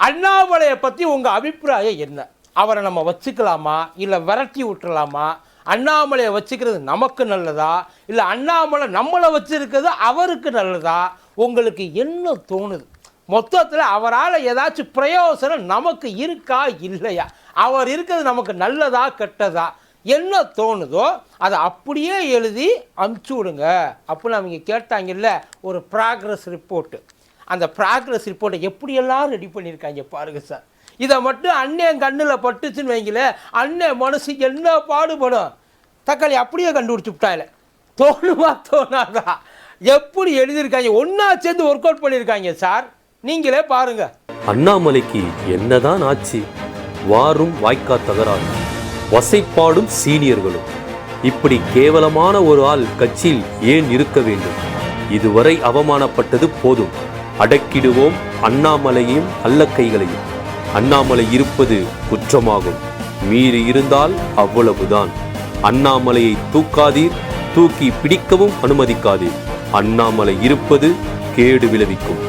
அண்ணாமலையை பற்றி உங்கள் அபிப்பிராயம் என்ன? அவரை நம்ம வச்சுக்கலாமா? இல்லை விரட்டி விட்டுறலாமா? அண்ணாமலையை வச்சுக்கிறது நமக்கு நல்லதா? இல்லை அண்ணாமலை நம்மளை வச்சுருக்கிறது அவருக்கு நல்லதா? உங்களுக்கு என்ன தோணுது? மொத்தத்தில் அவரால் ஏதாச்சும் பிரயோசனம் நமக்கு இருக்கா? இல்லையா? அவர் இருக்கிறது நமக்கு நல்லதா கெட்டதா? என்ன தோணுதோ அதை அப்படியே எழுதி அமுச்சு விடுங்க. அப்படின்னு அவங்க கேட்டாங்கல்ல ஒரு ப்ராக்ரஸ் ரிப்போர்ட்டு அந்த ப்ராக்ரஸ் ரிப்போர்ட்டை எப்படியெல்லாம் ரெடி பண்ணியிருக்காங்க பாருங்கள் சார். இதை மட்டும் அண்ணன் கண்ணில் பட்டுச்சுன்னு வைங்களேன் அண்ணன் மனசு என்ன பாடுபடும்? தக்காளி அப்படியே கண்டுபிடிச்சி விட்டாயில தோணுமா தோணாதா? எப்படி எழுதியிருக்காங்க? ஒன்றா சேர்ந்து ஒர்க் அவுட் பண்ணியிருக்காங்க சார். நீங்களே பாருங்க. அண்ணாமலைக்கு என்னதான் ஆச்சு? வாரும் வாய்க்கா தகராறு. வசைப்பாடும் சீனியர்களும். இப்படி கேவலமான ஒரு ஆள் கட்சியில் ஏன் இருக்க வேண்டும்? இதுவரை அவமானப்பட்டது போதும். அடக்கிடுவோம் அண்ணாமலையும் அல்லக்கைகளையும். அண்ணாமலை இருப்பது குற்றமாகும். மீறி இருந்தால் அவ்வளவுதான். அண்ணாமலையை தூக்காதீர் தூக்கி பிடிக்கவும் அனுமதிக்காதீர். அண்ணாமலை இருப்பது கேடு விளைவிக்கும்.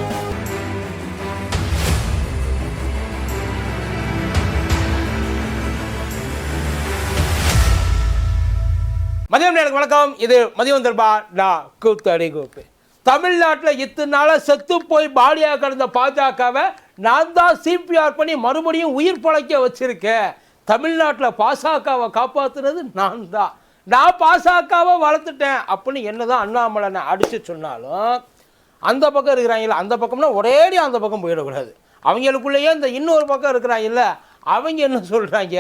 மதியம் நேரம் வணக்கம். இது மதியம் தர்பா நான் கூத்தடி கோப்பு தமிழ்நாட்டில் இத்தனை நாளாக செத்து போய் பாடியாக கிடந்த பாஜகவை நான் தான் சிபிஆர் பண்ணி மறுபடியும் உயிர் பழைக்க வச்சுருக்கேன் தமிழ்நாட்டில் பாசகவை காப்பாற்றுனது நான் தான். நான் பாசகவை வளர்த்துட்டேன் அப்படின்னு என்னதான் அண்ணாமலை அடித்து சொன்னாலும் அந்த பக்கம் இருக்கிறாங்கல்ல அந்த பக்கம்னா ஒரேடி அந்த பக்கம் போயிடக்கூடாது. அவங்களுக்குள்ளேயே இந்த இன்னொரு பக்கம் இருக்கிறாங்கல்ல அவங்க என்ன சொல்கிறாங்க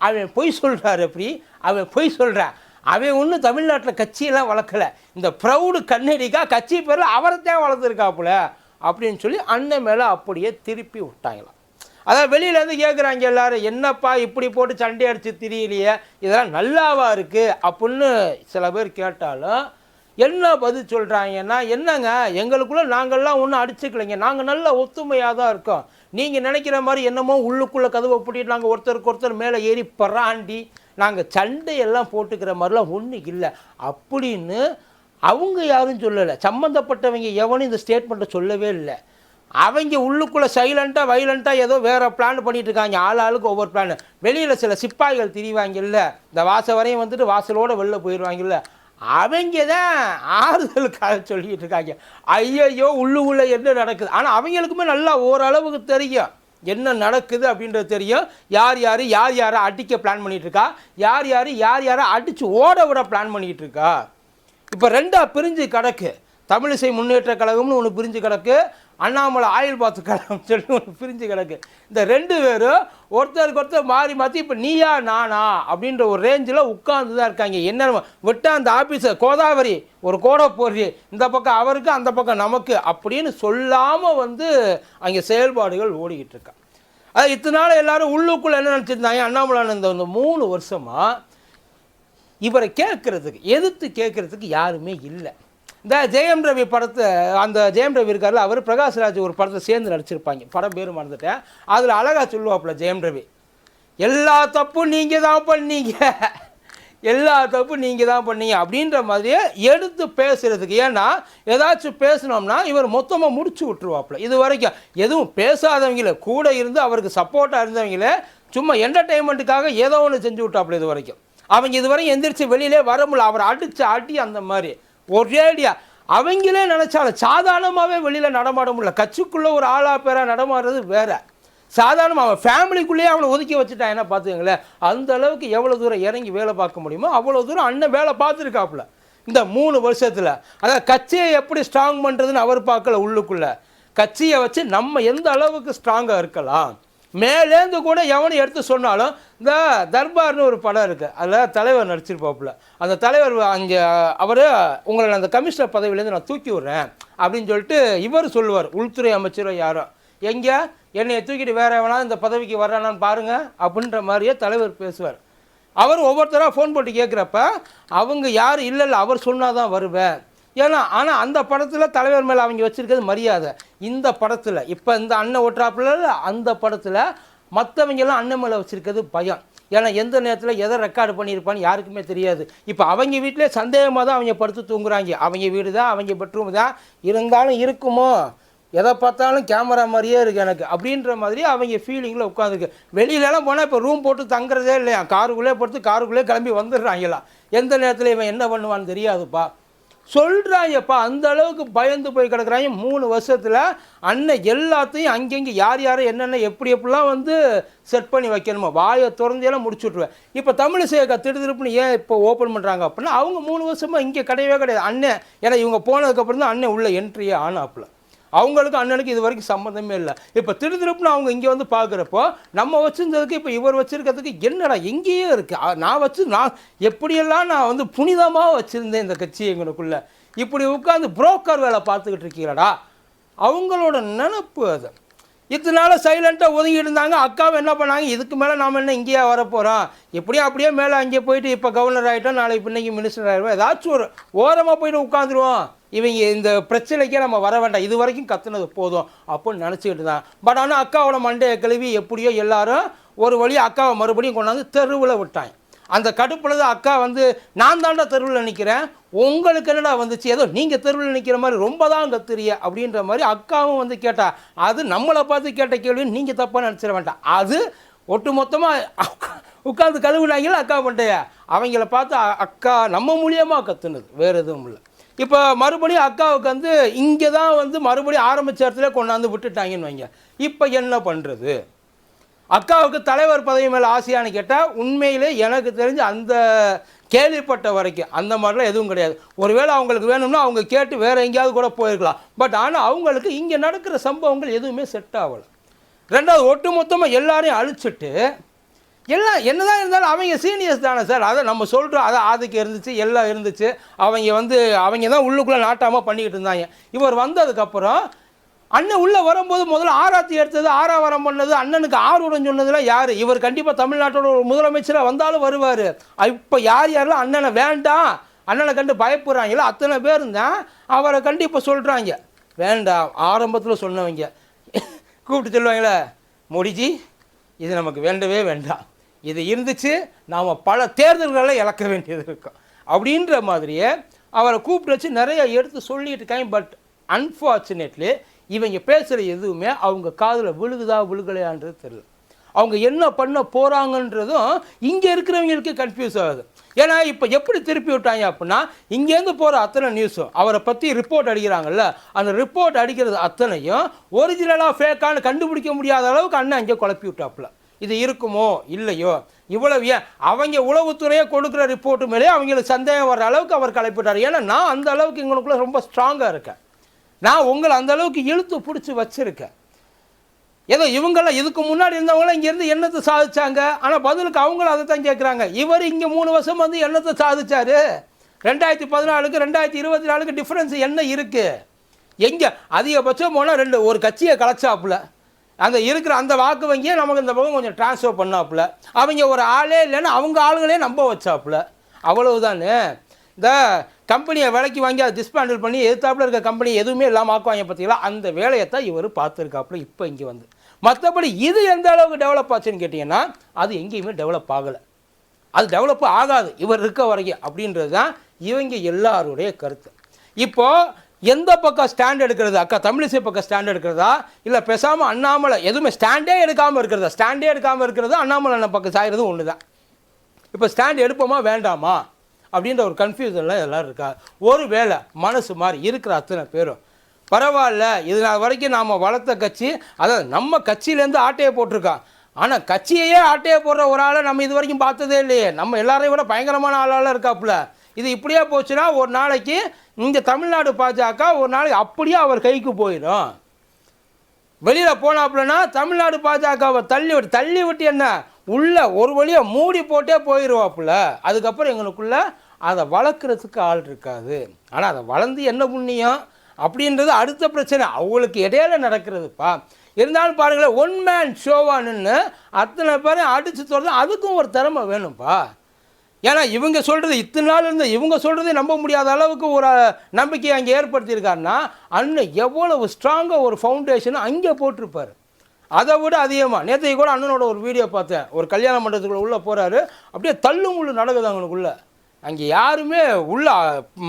அவன் பொய் சொல்கிறாரு எப்படி? அவன் பொய் சொல்கிறான் அவன் ஒன்றும் தமிழ்நாட்டில் கட்சியெல்லாம் வளர்க்கல. இந்த ப்ரௌடு கண்ணடிக்கா கட்சி பேரில் அவரைத்தான் வளர்த்துருக்காப்புல அப்படின்னு சொல்லி அண்ணன் மேலே அப்படியே திருப்பி விட்டாங்களாம். அதான் வெளியிலேருந்து கேட்குறாங்க எல்லோரும் என்னப்பா இப்படி போட்டு சண்டை அடித்து திரியலையே? இதெல்லாம் நல்லாவா இருக்குது அப்படின்னு சில பேர் கேட்டாலும் என்ன பதில் சொல்கிறாங்கன்னா என்னங்க எங்களுக்குள்ளே நாங்கள்லாம் ஒன்றும் அடிச்சுக்கலைங்க. நாங்கள் நல்ல ஒத்துமையாக தான் இருக்கோம். நீங்கள் நினைக்கிற மாதிரி என்னமோ உள்ளுக்குள்ளே கதவை பிடிட்டு நாங்கள் ஒருத்தருக்கு ஒருத்தர் மேலே ஏறி பராண்டி நாங்கள் சண்டையெல்லாம் போட்டுக்கிற மாதிரிலாம் ஒன்றும் இல்லை. அப்படின்னு அவங்க யாரும் சொல்லலை. சம்மந்தப்பட்டவங்க எவனும் இந்த ஸ்டேட்மெண்ட்டை சொல்லவே இல்லை. அவங்க உள்ளுக்குள்ளே சைலண்ட்டாக வைலண்ட்டாக ஏதோ வேறு பிளான் பண்ணிட்டு இருக்காங்க. ஆள் ஆளுக்கு ஒவ்வொரு பிளான் வெளியில் சில சிப்பாய்கள் திரிவாங்கல்ல. இந்த வாசல் வரையும் வந்துட்டு வாசலோடு வெளில போயிடுவாங்கல்ல அவங்க தான் ஆறுதலுக்காக சொல்லிகிட்டு இருக்காங்க. ஐயையோ உள்ளுக்குள்ளே என்ன நடக்குது? ஆனால் அவங்களுக்குமே நல்லா ஓரளவுக்கு தெரியும். என்ன நடக்குது அப்படின்றது தெரியும். யார் யார் யார் யாரை அடிக்க பிளான் பண்ணிட்டு இருக்கா யார் யார் யார் யாரை அடித்து ஓட விட பிளான் பண்ணிகிட்டு இருக்கா இப்போ ரெண்டா பிரிஞ்சு கிடக்கு. தமிழிசை முன்னேற்ற கழகம்னு ஒன்று பிரிஞ்சு கிடக்கு. அண்ணாமலை ஆயுள் பாத்து கழகம் சொல்லி ஒன்று பிரிஞ்சு கிடக்கு. இந்த ரெண்டு பேரும் ஒருத்தருக்கு ஒருத்தர் மாறி மாற்றி இப்போ நீயா நானா அப்படின்ற ஒரு ரேஞ்சில் உட்கார்ந்து தான் இருக்காங்க. என்ன விட்டா அந்த ஆஃபீஸர் கோதாவரி ஒரு கோடை போடுறி இந்த பக்கம் அவருக்கு அந்த பக்கம் நமக்கு அப்படின்னு சொல்லாமல் வந்து அங்கே செயல்பாடுகள் ஓடிக்கிட்டு இருக்கா. அது இத்தனை நாள் எல்லாரும் உள்ளுக்குள்ளே என்ன நினச்சிருந்தாங்க? அண்ணாமலை இந்த இந்த மூணு வருஷமாக இவரை கேட்கறதுக்கு எதிர்த்து கேட்கறதுக்கு யாருமே இல்லை. இந்த ஜெயம் ரவி படத்தை அந்த ஜெயம் ரவி இருக்கார்ல அவர் பிரகாஷ்ராஜ் ஒரு படத்தை சேர்ந்து நடிச்சிருப்பாங்க. படம் பேர் மறந்துட்டேன். அதில் அழகாக சொல்லுவாப்புல ஜெயம் ரவி எல்லா தப்பும் நீங்கள் தான் பண்ணீங்க. எல்லா தப்பும் நீங்கள் தான் பண்ணீங்க. அப்படின்ற மாதிரியே எடுத்து பேசுகிறதுக்கு ஏன்னா ஏதாச்சும் பேசினோம்னா இவர் மொத்தமாக முடிச்சு விட்டுருவாப்புல. இது வரைக்கும் எதுவும் பேசாதவங்கள கூட இருந்து அவருக்கு சப்போர்ட்டாக இருந்தவங்களே சும்மா என்டர்டெயின்மெண்ட்டுக்காக ஏதோ ஒன்று செஞ்சு விட்டாப்புல இது வரைக்கும். அவங்க இதுவரை எந்திரிச்சு வெளியிலே வர முடியல. அவர் அடிச்சு அடி அந்த மாதிரி. ஒரேடியா அவங்களே நினச்சாலும் சாதாரணமாகவே வெளியில் நடமாட முடியல. கட்சிக்குள்ளே ஒரு ஆளாக பேராக நடமாடுறது வேறு. சாதாரணமாக அவன் ஃபேமிலிக்குள்ளேயே அவனை ஒதுக்கி வச்சுட்டான். என்ன பார்த்துக்கங்களேன் அந்த அளவுக்கு எவ்வளோ தூரம் இறங்கி வேலை பார்க்க முடியுமோ அவ்வளோ தூரம் அண்ணன் வேலை பார்த்துருக்காப்புல. இந்த மூணு வருஷத்தில். அதாவது கட்சியை எப்படி ஸ்ட்ராங் பண்ணுறதுன்னு அவர் பார்க்கல உள்ளுக்குள்ளே. கட்சியை வச்சு நம்ம எந்த அளவுக்கு ஸ்ட்ராங்காக இருக்கலாம்? மேலேந்து கூட எவனை எடுத்து சொன்னாலும் இந்த தர்பார்னு ஒரு படம் இருக்குது அதில் தலைவர் நடிச்சிருப்பாப்புல. அந்த தலைவர் அங்கே அவர் உங்களை அந்த கமிஷனர் பதவியிலேருந்து நான் தூக்கி விட்றேன். அப்படின்னு சொல்லிட்டு இவர் சொல்லுவார். உள்துறை அமைச்சரோ யாரோ. எங்கே? என்னையை தூக்கிட்டு வேற எவனா இந்த பதவிக்கு வர்றானான்னு பாருங்க. அப்படின்ற மாதிரியே தலைவர் பேசுவார். அவர் ஒவ்வொருத்தராக ஃபோன் போட்டு கேட்குறப்ப அவங்க யார்? இல்லை இல்லை அவர் சொன்னால் தான் வருவேன். ஏன்னா ஆனால் அந்த படத்தில் தலைவர் மேலே அவங்க வச்சுருக்கிறது மரியாதை. இந்த படத்தில் இப்போ இந்த அண்ணன் ஓட்டுறாப்புல அந்த படத்தில் மற்றவங்கெல்லாம் அண்ணன் மேலே வச்சுருக்கிறது பயம். ஏன்னா எந்த நேரத்தில் எதை ரெக்கார்டு பண்ணியிருப்பான்னு யாருக்குமே தெரியாது. இப்போ அவங்க வீட்டிலே சந்தேகமாக தான் அவங்க படுத்து தூங்குறாங்க. அவங்க வீடு தான் அவங்க பெட்ரூம் தான். இருந்தாலும் இருக்குமோ? எதை பார்த்தாலும் கேமரா மாதிரியே இருக்குது எனக்கு. அப்படின்ற மாதிரி அவங்க ஃபீலிங்கில் உட்காந்துருக்கு. வெளியிலலாம் போனால் இப்போ ரூம் போட்டு தங்குறதே இல்லையா? காருக்குள்ளே போட்டு காருக்குள்ளே கிளம்பி வந்துடுறாங்களாம் எந்த நேரத்தில் இவன் என்ன பண்ணுவான்னு தெரியாதுப்பா. சொல்கிறாங்கப்பா அந்த அளவுக்கு பயந்து போய் கிடக்குறாங்க. மூணு வருஷத்தில் அண்ணன் எல்லாத்தையும் அங்கங்கே யார் யார் என்னென்ன எப்படி எப்படிலாம் வந்து செட் பண்ணி வைக்கணுமோ வாயை திறந்தெல்லாம் முடிச்சு விட்ருவேன் இப்போ தமிழிசை திடு திருப்புன்னு ஏன் இப்போ ஓப்பன் பண்ணுறாங்க அப்படின்னா அவங்க மூணு வருஷமாக இங்கே கிடையவே கிடையாது. அண்ணன் ஏன்னா இவங்க போனதுக்கப்புறம் தான் அண்ணன் உள்ளே என்ட்ரியே ஆனாப்புல. அவங்களுக்கு அண்ணனுக்கு இது வரைக்கும் சம்மந்தமே இல்லை. இப்போ திருதிருப்புன்னு அவங்க இங்கே வந்து பார்க்குறப்போ நம்ம வச்சுருந்ததுக்கு இப்போ இவர் வச்சுருக்கிறதுக்கு என்னடா எங்கேயே இருக்குது நான் வச்சு நான் எப்படியெல்லாம் நான் வந்து புனிதமாக வச்சுருந்தேன் இந்த கட்சி எங்களுக்குள்ள இப்படி உட்காந்து புரோக்கர் வேலை பார்த்துக்கிட்டு இருக்கீங்களடா அவங்களோட நினப்பு அது. இத்தனை சைலண்ட்டாக ஒதுங்கி இருந்தாங்க. அக்காவை என்ன பண்ணாங்க? இதுக்கு மேலே நாம் என்ன இங்கேயே வரப்போகிறோம் எப்படியும் அப்படியே மேலே அங்கே போயிட்டு இப்போ கவர்னர் ஆகிட்டோம் நாளைக்கு பின்னைக்கு மினிஸ்டர் ஆகிடுவோம் ஏதாச்சும் ஒரு ஓரமாக போயிட்டு உட்காந்துருவோம் இவங்க இந்த பிரச்சனைக்கே நம்ம வர வேண்டாம். இது வரைக்கும் கத்துனது போதும் அப்படின்னு நினச்சிக்கிட்டு தான் பட் ஆனால் அக்காவோட மண்டையை கழுவி எப்படியோ எல்லாரும் ஒரு வழி அக்காவை மறுபடியும் கொண்டாந்து தெருவில் விட்டாங்க. அந்த கடுப்பில் தான் அக்கா வந்து நான் தாண்டா தெருவில் நிற்கிறேன் உங்களுக்கு என்னடா வந்துச்சு? ஏதோ நீங்கள் தெருவில் நிற்கிற மாதிரி ரொம்ப தான் கத்துறிய அப்படின்ற மாதிரி அக்காவும் வந்து கேட்டா அது நம்மளை பார்த்து கேட்ட கேள்வி நீங்கள் தப்பாக நினச்சிட வேண்டாம். அது ஒட்டு மொத்தமாக உட்காந்து கழுவுனாங்களா அக்கா பண்ணிட்டேயா அவங்கள பார்த்து அக்கா நம்ம மூலியமாக கத்துனது. வேறு எதுவும் இல்லை. இப்போ மறுபடியும் அக்காவுக்கு வந்து இங்கே தான் வந்து மறுபடியும் ஆரம்பிச்ச இடத்துல கொண்டாந்து விட்டுட்டாங்கன்னு வைங்க. இப்போ என்ன பண்ணுறது அக்காவுக்கு தலைவர் பதவி மேலே ஆசையான்னு கேட்டால் உண்மையிலே எனக்கு தெரிஞ்சு அந்த கேள்விப்பட்ட வரைக்கும் அந்த மாதிரிலாம் எதுவும் கிடையாது. ஒருவேளை அவங்களுக்கு வேணும்னா அவங்க கேட்டு வேறு எங்கேயாவது கூட போயிருக்கலாம். பட் ஆனால் அவங்களுக்கு இங்கே நடக்கிற சம்பவங்கள் எதுவுமே செட் ஆகலை. ரெண்டாவது ஒட்டுமொத்தமாக எல்லாரையும் அழிச்சிட்டு எல்லாம் என்னதான் இருந்தாலும் அவங்க சீனியர்ஸ் தானே சார் அதை நம்ம சொல்கிறோம் அதை ஆதிக்கு இருந்துச்சு எல்லாம் இருந்துச்சு. அவங்க வந்து அவங்க தான் உள்ளுக்குள்ளே நாட்டாமல் பண்ணிக்கிட்டு இருந்தாங்க. இவர் வந்ததுக்கப்புறம் அண்ணன் உள்ளே வரும்போது முதல்ல ஆராத்தி எடுத்தது ஆறாவரம் பண்ணது அண்ணனுக்கு ஆர்வம் சொன்னதுலாம் யார்? இவர் கண்டிப்பாக தமிழ்நாட்டோட ஒரு முதலமைச்சராக வந்தாலும் வருவார். இப்போ யார் யாரெல்லாம் அண்ணனை வேண்டாம் அண்ணனை கண்டு பயப்படுறாங்களோ அத்தனை பேர் தான் அவரை கண்டிப்பாக சொல்கிறாங்க வேண்டாம் ஆரம்பத்தில் சொன்னவங்க. கூப்பிட்டு சொல்லுவாங்களே மோடிஜி இது நமக்கு வேண்டவே வேண்டாம். இது இருந்துச்சு நாம் பல தேர்தல்களை இழக்க வேண்டியது இருக்கும். அப்படின்ற மாதிரியே அவரை கூப்பிட்டு வச்சு நிறைய எடுத்து சொல்லிட்டு இருக்காங்க பட் அன்ஃபார்ச்சுனேட்லி இவங்க பேசுகிற எதுவுமே அவங்க காதில் விழுகுதா விழுகலையான்றது தெரியல. அவங்க என்ன பண்ண போகிறாங்கன்றதும் இங்கே இருக்கிறவங்களுக்கு கன்ஃபியூஸ் ஆகுது. ஏன்னா இப்போ எப்படி திருப்பி விட்டாங்க அப்படின்னா இங்கேருந்து போகிற அத்தனை நியூஸும் அவரை பற்றி ரிப்போர்ட் அடிக்கிறாங்கல்ல அந்த ரிப்போர்ட் அடிக்கிறது அத்தனையும் ஒரிஜினலாக ஃபேக்கான்னு கண்டுபிடிக்க முடியாத அளவுக்கு அண்ணன் அங்கே குழப்பி விட்டாப்புல. இது இருக்குமோ இல்லையோ? இவ்வளவு அவங்க உளவுத்துறையை கொடுக்குற ரிப்போர்ட்டு மேலே அவங்களுக்கு சந்தேகம் வர்ற அளவுக்கு அவர் கலைப்பிட்டார் ஏன்னா நான் அந்த அளவுக்கு எங்களுக்குள்ள ரொம்ப ஸ்ட்ராங்காக இருக்கேன். நான் உங்களை அந்த அளவுக்கு இழுத்து பிடிச்சி வச்சுருக்கேன். ஏதோ இவங்கெல்லாம் இதுக்கு முன்னாடி இருந்தவங்களாம் இங்கேருந்து என்னத்தை சாதிச்சாங்க? ஆனால் பதிலுக்கு அவங்களும் அதை தான் கேட்குறாங்க இவர் இங்கே மூணு வருஷம் வந்து என்னத்தை சாதிச்சாரு? ரெண்டாயிரத்தி பதினாலுக்கு ரெண்டாயிரத்தி இருபத்தி நாலுக்கு டிஃப்ரென்ஸ் என்ன இருக்குது எங்கே? அதிகபட்சம் போனால் ரெண்டு ஒரு கட்சியை கலைச்சாப்புல. அந்த இருக்கிற அந்த வாக்கு வங்கியை நமக்கு இந்த பக்கம் கொஞ்சம் ட்ரான்ஸ்ஃபர் பண்ணாப்புல. அவங்க ஒரு ஆளே இல்லைன்னு அவங்க ஆளுங்களே நம்ப வச்சாப்புல. அவ்வளவுதானே? இந்த கம்பெனியை விலைக்கு வாங்கி அதை டிஸ்பேண்டில் பண்ணி எதிர்த்தாப்புல இருக்க கம்பெனி எதுவுமே இல்லாமல் ஆக்குவாங்க பார்த்தீங்களா அந்த வேலையை தான் இவர் பார்த்துருக்காப்புல இப்போ இங்கே வந்து. மற்றபடி இது எந்த அளவுக்கு டெவலப் ஆச்சுன்னு கேட்டிங்கன்னா அது எங்கேயுமே டெவலப் ஆகலை. அது டெவலப் ஆகாது. இவர் இருக்க வரைக்கும் அப்படின்றது தான் இவங்க எல்லாருடைய கருத்து. இப்போது எந்த பக்கம் ஸ்டாண்ட் எடுக்கிறது? அக்கா தமிழிசை பக்கம் ஸ்டாண்ட் எடுக்கிறதா? இல்லை பேசாமல் அண்ணாமலை எதுவுமே ஸ்டாண்டே எடுக்காமல் இருக்கிறதா? ஸ்டாண்டே எடுக்காமல் இருக்கிறது அண்ணாமலை அண்ணன் பக்கம் சாயிறது ஒன்று தான் இப்போ ஸ்டாண்ட் எடுப்போமா வேண்டாமா? அப்படின்ற ஒரு கன்ஃபியூஷனில் எல்லோரும் இருக்கா ஒரு வேளை மனசு மாதிரி இருக்கிற அத்தனை பேரும். பரவாயில்ல இது நாள் வரைக்கும் நாம் வளர்த்த கட்சி அதாவது நம்ம கட்சியிலேருந்து ஆட்டையை போட்டிருக்கான். ஆனால் கட்சியையே ஆட்டையை போடுற ஒரு ஆளை நம்ம இது வரைக்கும் பார்த்ததே இல்லையே. நம்ம எல்லாரையும் விட பயங்கரமான ஆளால இருக்காப்புல. இது இப்படியே போச்சுன்னா ஒரு நாளைக்கு இங்கே தமிழ்நாடு பாஜக ஒரு நாளைக்கு அப்படியே அவர் கைக்கு போயிடும். வெளியில் போனாப்புலனா தமிழ்நாடு பாஜகவை தள்ளி விட்டு தள்ளி விட்டு என்ன? உள்ள ஒரு வழியாக மூடி போட்டே போயிடுவாப்புல அதுக்கப்புறம் எங்களுக்குள்ள அதை வளர்க்குறதுக்கு ஆள் இருக்காது. ஆனால் அதை வளர்ந்து என்ன புண்ணியம்? அப்படின்றது அடுத்த பிரச்சனை. அவங்களுக்கு இடையில நடக்கிறதுப்பா. இருந்தாலும் பாருங்களேன் ஒன் மேன் ஷோவானுன்னு அத்தனை பேரையும் அடித்து தொடர்ந்து அதுக்கும் ஒரு திறமை வேணும்ப்பா ஏன்னா இவங்க சொல்கிறது இத்தனை நாள் இருந்த இவங்க சொல்கிறதே நம்ப முடியாத அளவுக்கு ஒரு நம்பிக்கையை அங்கே ஏற்படுத்தியிருக்காருன்னா அண்ணன் எவ்வளவு ஸ்ட்ராங்காக ஒரு ஃபவுண்டேஷன் அங்கே போட்டிருப்பார். அதை விட அதிகமாக நேற்றைக்கு கூட அண்ணனோட ஒரு வீடியோ பார்த்தேன். ஒரு கல்யாண மண்டபத்துக்குள்ளே உள்ளே போகிறாரு அப்படியே தள்ளு முள்ளு நடக்குது அவங்களுக்குள்ளே அங்கே யாருமே உள்ள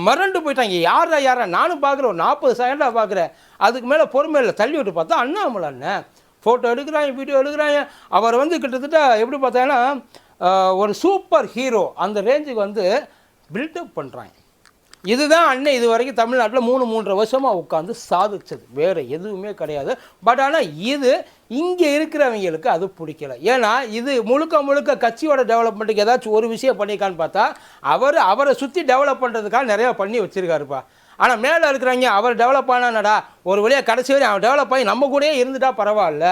மறண்டு போயிட்டாங்க. யாரா யாரா? நானும் பார்க்குறேன் ஒரு நாற்பது செகண்டாக பார்க்குறேன். அதுக்கு மேலே பொறுமை இல்லை. தள்ளி விட்டு பார்த்தா அண்ணாமலை அண்ணன். ஃபோட்டோ எடுக்கிறாங்க வீடியோ எடுக்கிறாங்க அவர் வந்து கிட்டத்தட்ட எப்படி பார்த்தாங்கன்னா ஒரு சூப்பர் ஹீரோ அந்த ரேஞ்சுக்கு வந்து பில்டப் பண்ணுறாங்க இதுதான் அண்ணன் இது வரைக்கும் தமிழ்நாட்டில் மூணு மூன்றரை வருஷமாக உட்காந்து சாதிச்சது. வேறு எதுவுமே கிடையாது. பட் ஆனால் இது இங்கே இருக்கிறவங்களுக்கு அது பிடிக்கல. ஏன்னா இது முழுக்க முழுக்க கட்சியோட டெவலப்மெண்ட்டுக்கு ஏதாச்சும் ஒரு விஷயம் பண்ணியிருக்கான்னு பார்த்தா அவர் அவரை சுற்றி டெவலப் பண்ணுறதுக்காக நிறையா பண்ணி வச்சுருக்காருப்பா. ஆனால் மேலே இருக்கிறவங்க அவர் டெவலப் ஆனானடா ஒரு வழியாக கடைசி வரையும் அவன் டெவலப் ஆகி நம்ம கூடயே இருந்துட்டா பரவாயில்ல.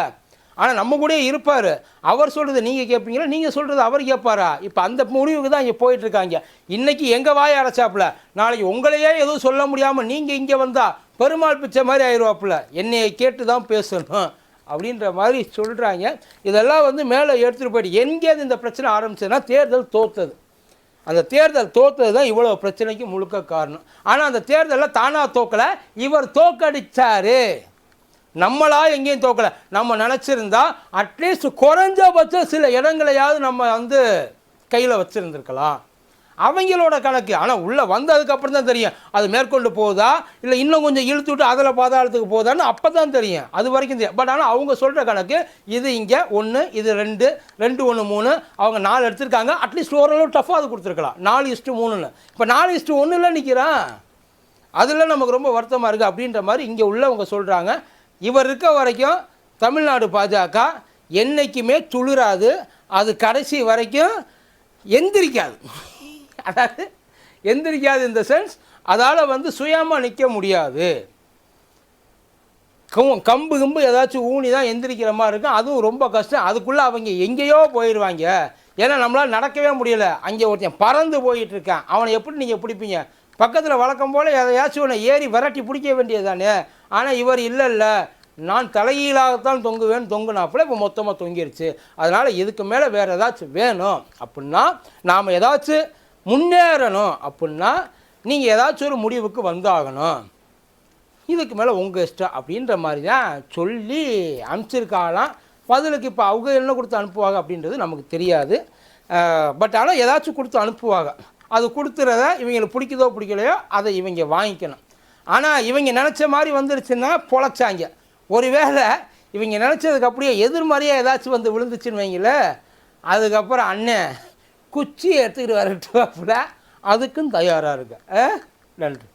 ஆனால் நம்ம கூடயே இருப்பார். அவர் சொல்கிறது நீங்கள் கேட்பீங்களா நீங்கள் சொல்கிறது அவர் கேட்பாரா இப்போ அந்த முடிவுக்கு தான் இங்கே போயிட்டுருக்காங்க. இன்றைக்கி எங்கள் வாய் அரைச்சாப்புல நாளைக்கு உங்களையே எதுவும் சொல்ல முடியாமல் நீங்கள் இங்கே வந்தால் பெருமாள் பிச்சை மாதிரி ஆயிடுவாப்புல என்னையை கேட்டு தான் பேசணும் அப்படின்ற மாதிரி சொல்கிறாங்க இதெல்லாம் வந்து மேலே எடுத்துகிட்டு போயிட்டு எங்கேயாவது இந்த பிரச்சனை ஆரம்பிச்சதுன்னா தேர்தல் தோத்தது. அந்த தேர்தல் தோத்தது தான் இவ்வளோ பிரச்சனைக்கு முழுக்க காரணம். ஆனால் அந்த தேர்தலில் தானாக தோக்கலை. இவர் தோக்கடித்தார் நம்மளா எங்கேயும் தோக்கலை. நம்ம நினச்சிருந்தா அட்லீஸ்ட் குறைஞ்சபட்சம் சில இடங்களையாவது நம்ம வந்து கையில் வச்சுருந்துருக்கலாம். அவங்களோட கணக்கு. ஆனால் உள்ளே வந்ததுக்கப்புறம் தான் தெரியும். அது மேற்கொண்டு போகுதா? இல்லை இன்னும் கொஞ்சம் இழுத்து விட்டு அதில் பாதாளத்துக்கு போகுதான்னு அப்போ தான் தெரியும். அது வரைக்கும் தெரியும். பட் ஆனால் அவங்க சொல்கிற கணக்கு இது இங்கே ஒன்று இது ரெண்டு ரெண்டு ஒன்று மூணு அவங்க நாலு எடுத்திருக்காங்க. அட்லீஸ்ட் ஓரளவு டஃப்பாக அது கொடுத்துருக்கலாம். நாலு இஸ்ட்டு மூணுன்னு. இப்போ நாலு இஸ்ட்டு ஒன்றுல நிற்கிறான் அதில் நமக்கு ரொம்ப வருத்தமாக இருக்குது அப்படின்ற மாதிரி இங்கே உள்ளவங்க சொல்கிறாங்க இவர் இருக்க வரைக்கும் தமிழ்நாடு பாஜக என்றைக்குமே துளிராது. அது கடைசி வரைக்கும் எந்திரிக்காது. அதாவது எந்திரிக்காது இந்த சென்ஸ் அதால் வந்து சுயமாக நிற்க முடியாது. கம்பு கம்பு ஏதாச்சும் ஊனி தான் எந்திரிக்கிற மாதிரி இருக்கும். அதுவும் ரொம்ப கஷ்டம். அதுக்குள்ளே அவங்க எங்கேயோ போயிடுவாங்க ஏன்னா நம்மளால் நடக்கவே முடியல. அங்கே ஒருத்தன் பறந்து போயிட்டு இருக்கான். அவனை எப்படி நீங்கள் பிடிப்பீங்க? பக்கத்தில் வழக்கம் போல் எதையாச்சும் ஒன்று ஏறி விரட்டி பிடிக்க வேண்டியது தானே ஆனால் இவர் இல்லை இல்லை. நான் தலைகீழாகத்தான் தொங்குவேன் தொங்குனாப்புல இப்போ மொத்தமாக தொங்கிருச்சு. அதனால் இதுக்கு மேலே வேறு ஏதாச்சும் வேணும் அப்படின்னா நாம் ஏதாச்சும் முன்னேறணும் அப்படின்னா நீங்கள் ஏதாச்சும் ஒரு முடிவுக்கு வந்தாகணும். இதுக்கு மேலே உங்கள் இஷ்டம் அப்படின்ற மாதிரி தான் சொல்லி அனுப்பிச்சிருக்காலாம் பதிலுக்கு இப்போ அவங்க என்ன கொடுத்து அனுப்புவாங்க அப்படின்றது நமக்கு தெரியாது. பட் ஆனால் ஏதாச்சும் கொடுத்து அனுப்புவாங்க. அது கொடுத்துறத இவங்களுக்கு பிடிக்குதோ பிடிக்கலையோ அதை இவங்க வாங்கிக்கணும். ஆனால் இவங்க நினச்ச மாதிரி வந்துருச்சுன்னா பொழைச்சாங்க. ஒருவேளை இவங்க நினச்சதுக்கு அப்படியே எதிர்மறையாக ஏதாச்சும் வந்து விழுந்துச்சுன்னு வைங்களேன் அதுக்கப்புறம் அண்ணன் குச்சி எடுத்துக்கிட்டு வரட்டுவாப்புல அதுக்கும் தயாராக இருக்கு. நன்றி.